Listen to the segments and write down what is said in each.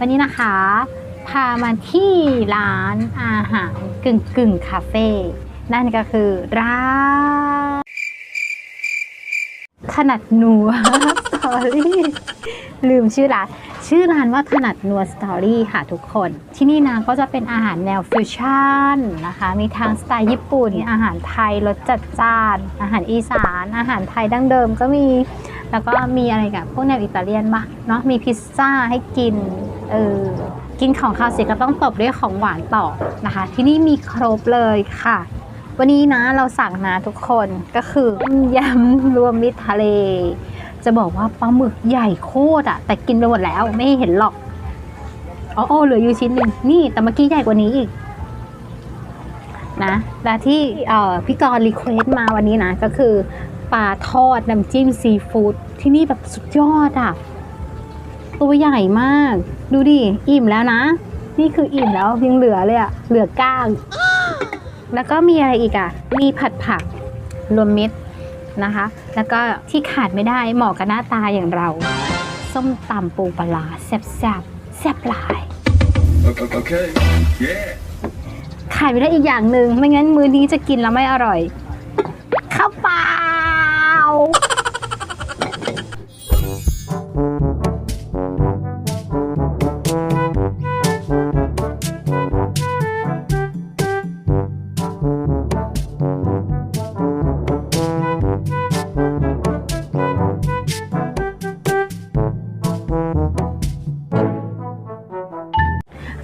วันนี้นะคะ พามาที่ร้านอาหารกึ่งกึ่งคาเฟ่นั่นก็คือร้านถนัดนัวสตอรี่ลืมชื่อร้านชื่อร้านว่าถนัดนัวสตอรี่ค่ะทุกคน ที่นี่นะก็จะเป็นอาหารแนวฟิวชั่นนะคะ มีทั้งสไตล์ญี่ปุ่น อาหารไทยรสจัดจ้าน อาหารอีสาน อาหารไทยดั้งเดิมก็มี แล้วก็มีอะไรกับพวกแนวอิตาเลียนบ้าเนาะมีพิซซ่าให้กิน เออกินของคาวเสร็จก็ต้องตบด้วยของหวานต่อนะคะ ที่นี่มีครบเลยค่ะ วันนี้นะเราสั่งนะทุกคนก็คือยำรวมมิตรทะเล จะบอกว่าปลาหมึกใหญ่โคตรอะแต่กินไปหมดแล้วไม่เห็นหรอกอ๋อโอ้เหลืออยู่ชิ้นหนึ่งนี่แต่เมื่อกี้ใหญ่กว่านี้อีกนะและที่พี่กรณ์รีเควสต์มาวันนี้นะ ก็คือปลาทอดน้ำจิ้มซีฟู้ดที่นี่แบบสุดยอดอะตัวใหญ่มาก ดูดิ อิ่มแล้วนะ นี่คืออิ่มแล้วยังเหลือเลยอะเหลือก้าง แล้วก็มีอะไรอีกอะมีผัดผักรวมมิตรนะคะ แล้วก็ที่ขาดไม่ได้เหมาะกับหน้าตาอย่างเรา ส้มตำปูปลาร้าแซ่บแซ่บๆแซ่บหลาย Okay. Yeah. ขาดไม่ได้อีกอย่างหนึ่งไม่งั้นมื้อนี้จะกินแล้วไม่อร่อยข้าวเปล่า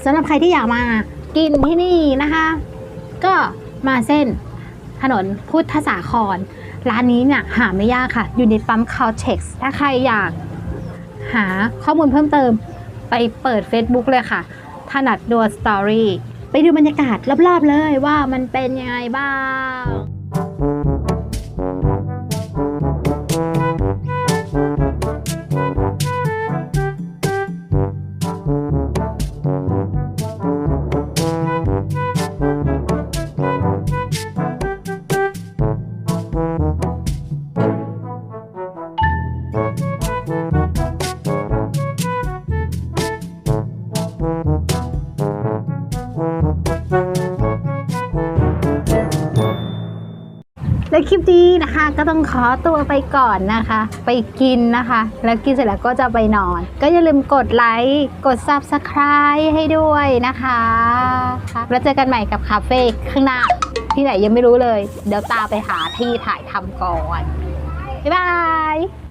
สำหรับใครที่อยากมากินที่นี่นะคะ ก็มาเส้นถนนพุทธสาคร ร้านนี้เนี่ยหาไม่ยากค่ะ อยู่ในปั๊ม c a l t e x ถ้าใครอยากหาข้อมูลเพิ่มเติมไปเปิด Facebook เลยค่ะ ถนัดดัวสตอรี่ไปดูบรรยากาศรอบๆเลยว่ามันเป็นยังไงบ้าง และคลิปนี้นะคะ ก็ต้องขอตัวไปก่อนนะคะ ไปกินนะคะ แล้วกินเสร็จแล้วก็จะไปนอน ก็อย่าลืมกดไลค์กด Subscribe ให้ด้วยนะคะแล้วเจอกันใหม่กับคาเฟ่ข้างหน้า ที่ไหนยังไม่รู้เลย เดี๋ยวตาไปหาที่ถ่ายทำก่อน บ๊ายบาย